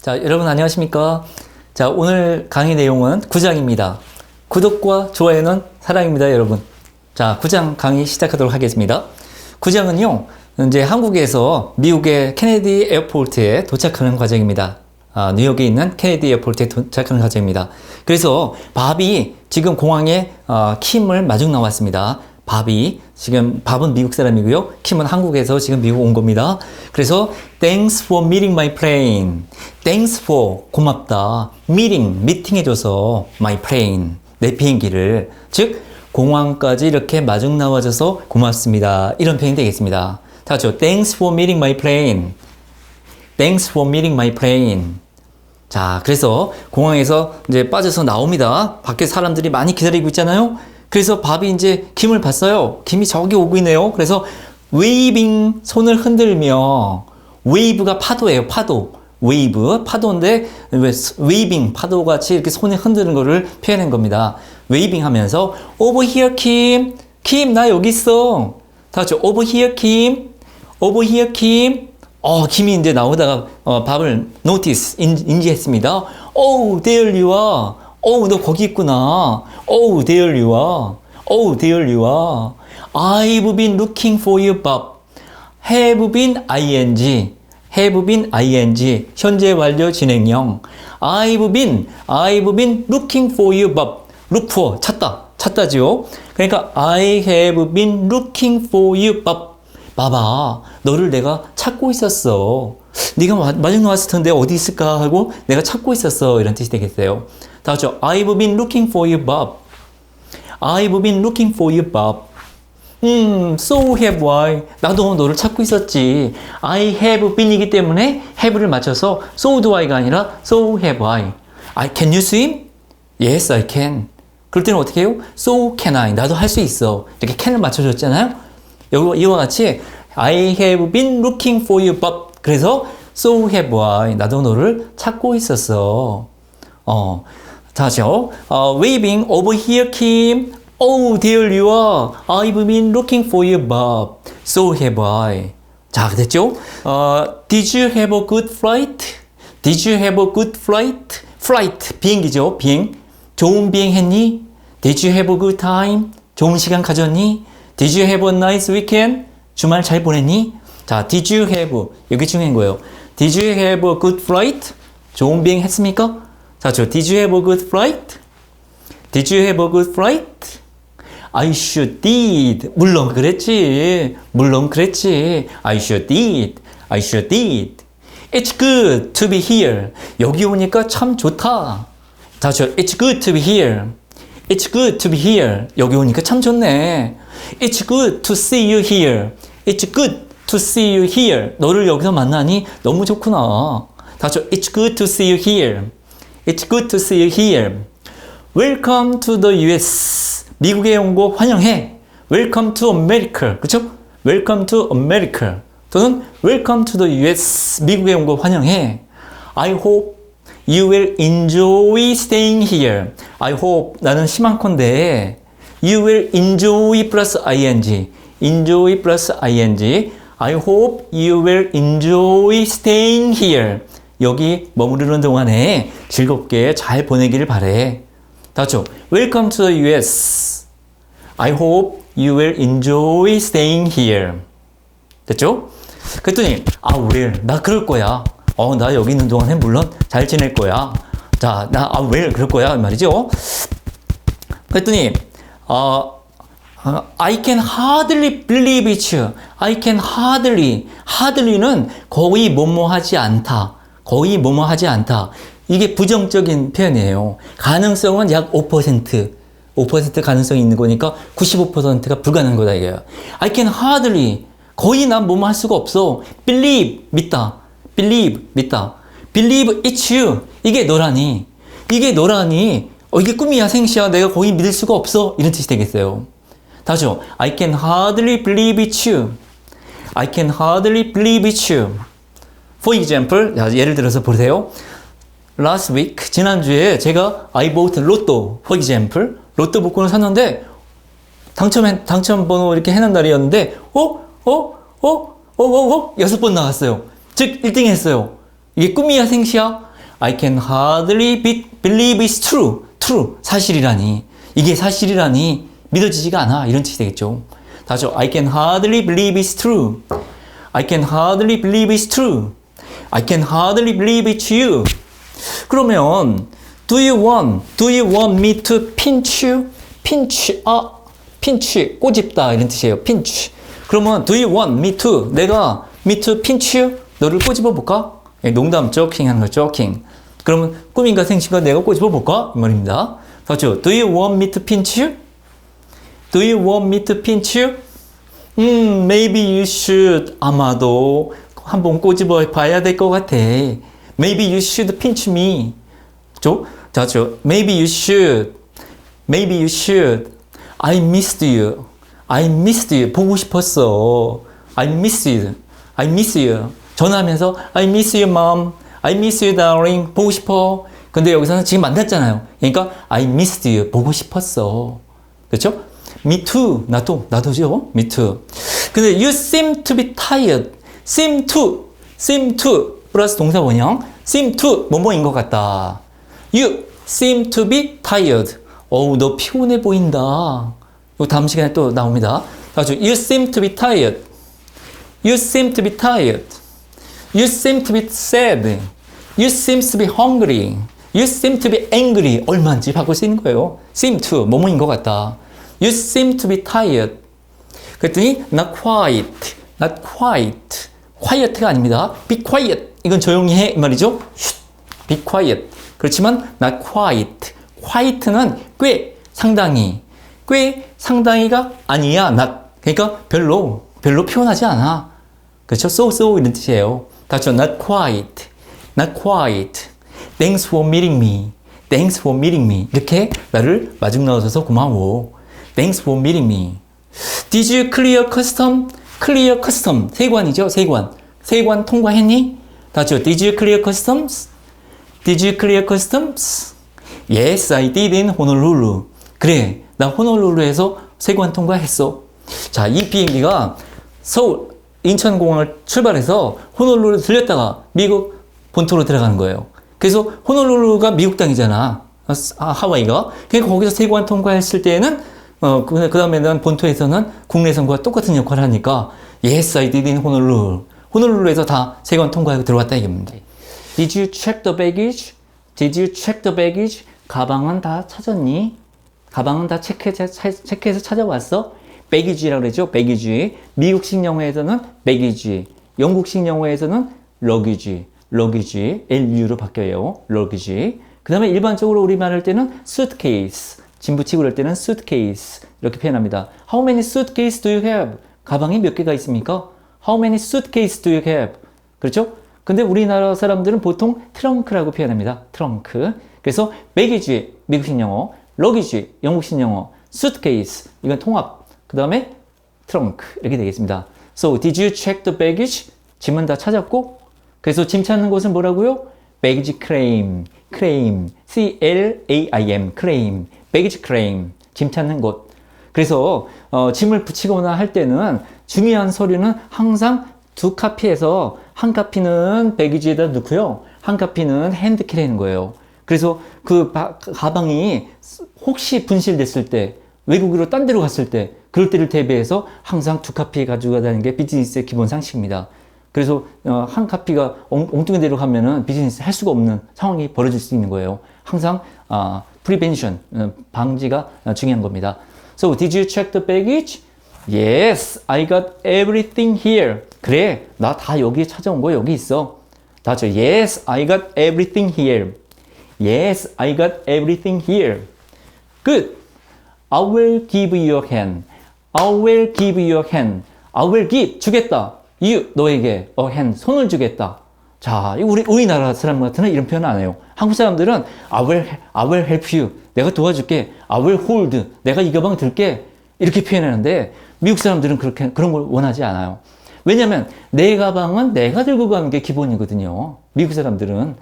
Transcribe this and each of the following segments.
자, 여러분 안녕하십니까? 자, 오늘 강의 내용은 9장입니다. 구독과 좋아요는 사랑입니다, 여러분. 자, 9장 강의 시작하도록 하겠습니다. 9장은요, 이제 한국에서 미국의 케네디 에어포트에 도착하는 과정입니다. 아, 뉴욕에 있는 케네디 에어포트에 도착하는 과정입니다. 그래서 밥이 지금 공항에 어, 킴을 마중 나왔습니다. 밥이 지금 밥은 미국 사람이고요. 킴은 한국에서 지금 미국 온 겁니다. 그래서 thanks for meeting my plane. thanks for 고맙다. meeting 미팅해 줘서 my plane 내 비행기를 즉 공항까지 이렇게 마중 나와줘서 고맙습니다. 이런 표현이 되겠습니다. 다 같이요. thanks for meeting my plane. thanks for meeting my plane. 자, 그래서 공항에서 이제 빠져서 나옵니다. 밖에 사람들이 많이 기다리고 있잖아요. 그래서 밥이 이제 김을 봤어요. 김이 저기 오고 있네요. 그래서 웨이빙 손을 흔들며 웨이브가 파도예요. 파도. 웨이브 파도인데 왜 웨이빙 파도 같이 이렇게 손에 흔드는 거를 표현한 겁니다. 웨이빙 하면서 over here 김. 김나 여기 있어. 다 같이 over here 김. over here 김. 어, 김이 이제 나오다가 어, 밥을 notice 인, 인지했습니다. Oh, there you are. Oh, 너 거기 있구나. Oh, there you are. Oh, there you are. I've been looking for you, Bob. have been ing. have been ing. 현재 완료 진행형. I've been, I've been looking for you, Bob. look for, 찾다. 찾다지요. 그러니까 I have been looking for you, Bob. 봐봐, 너를 내가 찾고 있었어. 네가 마- 마중 나왔을 텐데 어디 있을까 하고 내가 찾고 있었어. 이런 뜻이 되겠어요. 다 같이요. I've been looking for you, Bob. I've been looking for you, Bob. 음, so have I. 나도 너를 찾고 있었지. I have been이기 때문에 have를 맞춰서 so do I가 아니라 so have I. I can you swim? Yes, I can. 그럴 때는 어떻게 해요? So can I. 나도 할 수 있어. 이렇게 can을 맞춰줬잖아요. 여기 이와 같이 I have been looking for you, Bob. 그래서 so have I. 나도 너를 찾고 있었어. 어, 다시요. 어, waving over here, Kim. Oh, there you are. I've been looking for you, Bob. So have I. 자, 됐죠? 어, did you have a good flight? Did you have a good flight? Flight, 비행기죠, 비행. 좋은 비행 했니? Did you have a good time? 좋은 시간 가졌니? Did you have a nice weekend? 주말 잘 보냈니? 자, did you have, 여기 중요한 거예요. Did you have a good flight? 좋은 비행 했습니까? 자, 저, did you have a good flight? Did you have a good flight? I sure did. 물론 그랬지. 물론 그랬지. I sure did. I sure did. It's good to be here. 여기 오니까 참 좋다. 자, 저, it's good to be here. It's good to be here. 여기 오니까 참 좋네. It's good to see you here. It's good to see you here. 너를 여기서 만나니 너무 좋구나. 다 저, it's good to see you here. It's good to see you here. Welcome to the US. 미국에 온 거 환영해. Welcome to America. 그쵸? Welcome to America. 또는 Welcome to the US. 미국에 온 거 환영해. I hope you will enjoy staying here. I hope 나는 희망컨대 you will enjoy 플러스 ing. enjoy 플러스 ing. I hope you will enjoy staying here. 여기 머무르는 동안에 즐겁게 잘 보내기를 바래. 다죠. Welcome to the US. I hope you will enjoy staying here. 됐죠? 그랬더니 아 왜? 나 그럴 거야. 어 나 여기 있는 동안에 물론 잘 지낼 거야. 자, 나아 왜 그럴 거야 말이죠. 그랬더니 어, 어, I can hardly believe it. I can hardly. hardly는 거의 뭐뭐 하지 않다. 거의 뭐뭐 하지 않다. 이게 부정적인 표현이에요. 가능성은 약 5%. 5% 가능성이 있는 거니까 95%가 불가능한 거다 이게요. I can hardly. 거의 난 뭐뭐 할 수가 없어. believe. 믿다. believe. 믿다. believe it's you. 이게 너라니. 이게 너라니. 어, 이게 꿈이야, 생시야. 내가 거의 믿을 수가 없어. 이런 뜻이 되겠어요. 다시요. I can hardly believe it's you. I can hardly believe it's you. For example, 자, 예를 들어서 보세요. Last week, 지난주에 제가 I bought 로또, for example, 로또 복권을 샀는데 당첨 당첨 번호 이렇게 해놓은 날이었는데 어? 어? 어? 어? 어? 어? 여섯 번 나갔어요. 즉 1등 했어요. 이게 꿈이야 생시야? I can hardly be, believe it's true. true. 사실이라니. 이게 사실이라니 믿어지지가 않아. 이런 뜻이 되겠죠. 다죠. I can hardly believe it's true. I can hardly believe it's true. I can hardly believe it's you. 그러면 do you want, do you want me to pinch you? pinch, 아, pinch, 꼬집다 이런 뜻이에요. pinch. 그러면 do you want me to, 내가 me to pinch you? 너를 꼬집어 볼까? 예, 농담 조킹 하는 거 조킹. 그러면 꿈인가 생신가 내가 꼬집어 볼까? 이 말입니다. 다죠. Do you want me to pinch you? Do you want me to pinch you? 음, maybe you should. 아마도 한번 꼬집어 봐야 될 것 같아. Maybe you should pinch me. 죠? 자, 죠. Maybe you should. Maybe you should. I missed you. I missed you. 보고 싶었어. I miss you. I miss you. 전화하면서 I miss you, mom. I miss you, darling. 보고 싶어. 근데 여기서는 지금 만났잖아요. 그러니까 I missed you. 보고 싶었어. 그렇죠? Me too. 나도, 나도죠. Me too. 근데 you seem to be tired. Seem to, seem to 플러스 동사 원형. seem to 뭐뭐인 것 같다. You seem to be tired. 어우, 너 피곤해 보인다. 이거 다음 시간에 또 나옵니다. 다시 You seem to be tired. You seem to be tired. You seem to be sad. You seem to be hungry. You seem to be angry. 얼마인지 바꿀 수 있는 거예요. seem to 뭐뭐인 것 같다. You seem to be tired. 그랬더니 not quite, not quite. Quiet가 아닙니다. be quiet. 이건 조용히 해 이 말이죠. 쉿. be quiet. 그렇지만 not quite. quiet는 꽤 상당히 꽤 상당히가 아니야. not. 그러니까 별로 별로 피곤하지 않아. 그렇죠? so so 이런 뜻이에요. 다죠. not quite. not quite. Thanks for meeting me. Thanks for meeting me. 이렇게 나를 마중 나와줘서 고마워. Thanks for meeting me. Did you clear custom? Clear custom. 세관이죠, 세관. 세관 통과했니? 다죠. Did you clear customs? Did you clear customs? Yes, I did in Honolulu. 그래, 나 호놀룰루에서 세관 통과했어. 자, 이 비행기가 서울 인천공항을 출발해서 호놀룰루 들렸다가 미국 본토로 들어가는 거예요. 그래서 호놀룰루가 미국 땅이잖아. 아, 하와이가. 그러니까 거기서 세관 통과했을 때에는 어, 그, 그 다음에는 본토에서는 국내선과 똑같은 역할을 하니까 Yes, I did in Honolulu. 호놀룰루에서 다 세관 통과하고 들어왔다 이겁니다. Did you check the baggage? Did you check the baggage? 가방은 다 찾았니? 가방은 다 체크해, 체크해서 찾아왔어? 배기지라고 그러죠. 배기지. 미국식 영어에서는 배기지. 영국식 영어에서는 러기지. 러기지. LU로 바뀌어요. 러기지. 그 다음에 일반적으로 우리 말 할 때는 suitcase. 짐 붙이고 그럴 때는 suitcase. 이렇게 표현합니다. How many suitcase do you have? 가방이 몇 개가 있습니까? How many suitcase do you have? 그렇죠? 근데 우리나라 사람들은 보통 트렁크라고 표현합니다. 트렁크. 그래서 배기지, 미국식 영어, 러기지, 영국식 영어, suitcase, 이건 통합. 그 다음에 트렁크 이렇게 되겠습니다. So, did you check the baggage? 짐은 다 찾았고, 그래서 짐 찾는 곳은 뭐라고요? baggage claim, claim, C-L-A-I-M, baggage claim, 짐 찾는 곳. 그래서 어, 짐을 붙이거나 할 때는 중요한 서류는 항상 두 카피에서 한 카피는 배기지에다 넣고요. 한 카피는 핸드캐리하는 거예요. 그래서 그 바, 가방이 혹시 분실됐을 때 외국으로 딴 데로 갔을 때 그럴 때를 대비해서 항상 두 카피 가지고 다니는 게 비즈니스의 기본 상식입니다. 그래서 어, 한 카피가 엉뚱한 데로 가면은 비즈니스 할 수가 없는 상황이 벌어질 수 있는 거예요. 항상 아, prevention 어, 방지가 중요한 겁니다. So did you check the baggage? Yes, I got everything here. 그래, 나 다 여기 찾아온 거 여기 있어. 다죠. Yes, I got everything here. Yes, I got everything here. Good. I will give you a hand. I will give you a hand. I will give 주겠다. You 너에게 a hand 손을 주겠다. 자, 우리 우리나라 사람 같은 이런 표현 안 해요. 한국 사람들은 I will I will help you. 내가 도와줄게. I will hold. 내가 이 가방 들게. 이렇게 표현하는데 미국 사람들은 그렇게 그런 걸 원하지 않아요. 왜냐하면 내 가방은 내가 들고 가는 게 기본이거든요. 미국 사람들은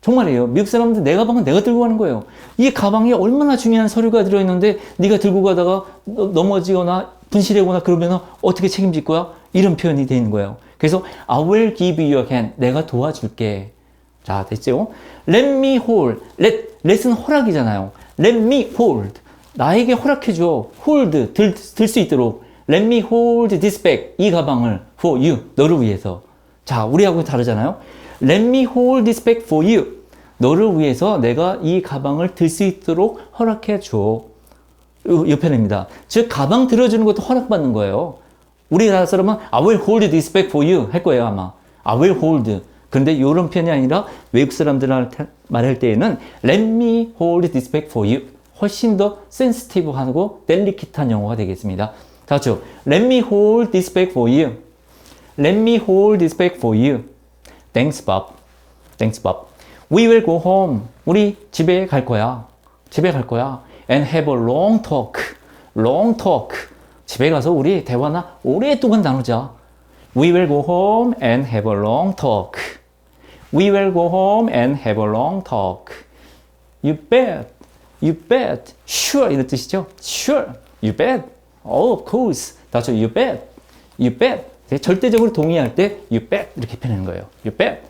정말이에요. 미국 사람들 내 가방은 내가 들고 가는 거예요. 이 가방에 얼마나 중요한 서류가 들어있는데 네가 들고 가다가 넘어지거나 분실하거나 그러면 어떻게 책임질 거야? 이런 표현이 되는 거예요. 그래서 I will give you a hand. 내가 도와줄게. 자, 됐죠? Let me hold. Let, let은 허락이잖아요. Let me hold. 나에게 허락해줘. hold. 들, 들 수 있도록. Let me hold this bag. 이 가방을 for you. 너를 위해서. 자, 우리하고 다르잖아요. Let me hold this bag for you. 너를 위해서 내가 이 가방을 들 수 있도록 허락해줘. 이 편입니다. 즉, 가방 들어주는 것도 허락받는 거예요. 우리나라 사람은 I will hold this bag for you 할 거예요, 아마. I will hold. 그런데 이런 편이 아니라 외국 사람들한테 말할 때에는 Let me hold this bag for you. 훨씬 더 센시티브하고 델리키트한 영어가 되겠습니다. 다 같이요. Let me hold this bag for you. Let me hold this bag for you. Thanks, Bob. Thanks, Bob. We will go home. 우리 집에 갈 거야. 집에 갈 거야. And have a long talk. Long talk. 집에 가서 우리 대화나 오랫동안 나누자. We will go home and have a long talk. We will go home and have a long talk. You bet. You bet. Sure. 이런 뜻이죠. Sure. You bet. Oh, of course. 다죠. You bet. You bet. 절대적으로 동의할 때 you bet 이렇게 표현하는 거예요. You bet.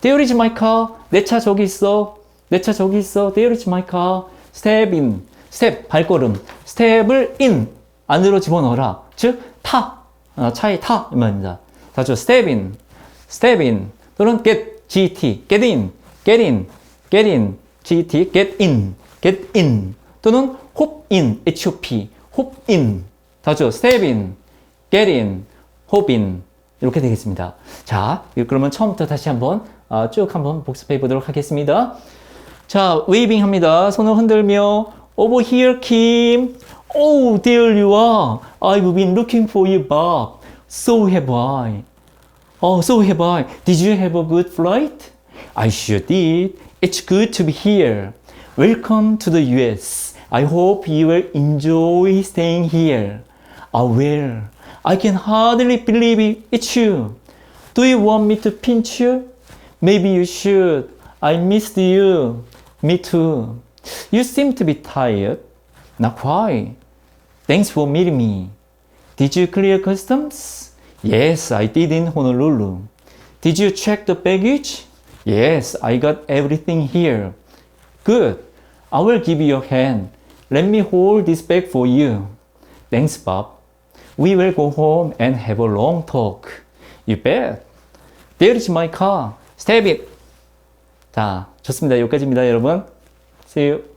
There is my car. 내 차 저기 있어. 내 차 저기 있어. There is my car. Step in. step 발걸음. step을 in 안으로 집어넣어라. 즉 타. 어, 차에 타 이 말입니다. 다죠. step in. step in. 또는 get get get in. get in. get in. get get in. get in. 또는 hop in hop hop in. 다죠. step in. get in. hop in. 이렇게 되겠습니다. 자, 그러면 처음부터 다시 한번 어, 쭉 한번 복습해 보도록 하겠습니다. 자, 웨이빙 합니다. 손을 흔들며 Over here, Kim. Oh, there you are. I've been looking for you, Bob. So have I. Oh, so have I. Did you have a good flight? I sure did. It's good to be here. Welcome to the US. I hope you will enjoy staying here. Ah, I will. I can hardly believe it. It's you. Do you want me to pinch you? Maybe you should. I missed you. Me too. You seem to be tired. Not quite. Thanks for meeting me. Did you clear customs? Yes, I did in Honolulu. Did you check the baggage? Yes, I got everything here. Good. I will give you a hand. Let me hold this bag for you. Thanks, Bob. We will go home and have a long talk. You bet. There is my car. Step it. 자, 좋습니다. 여기까지입니다, 여러분. See you.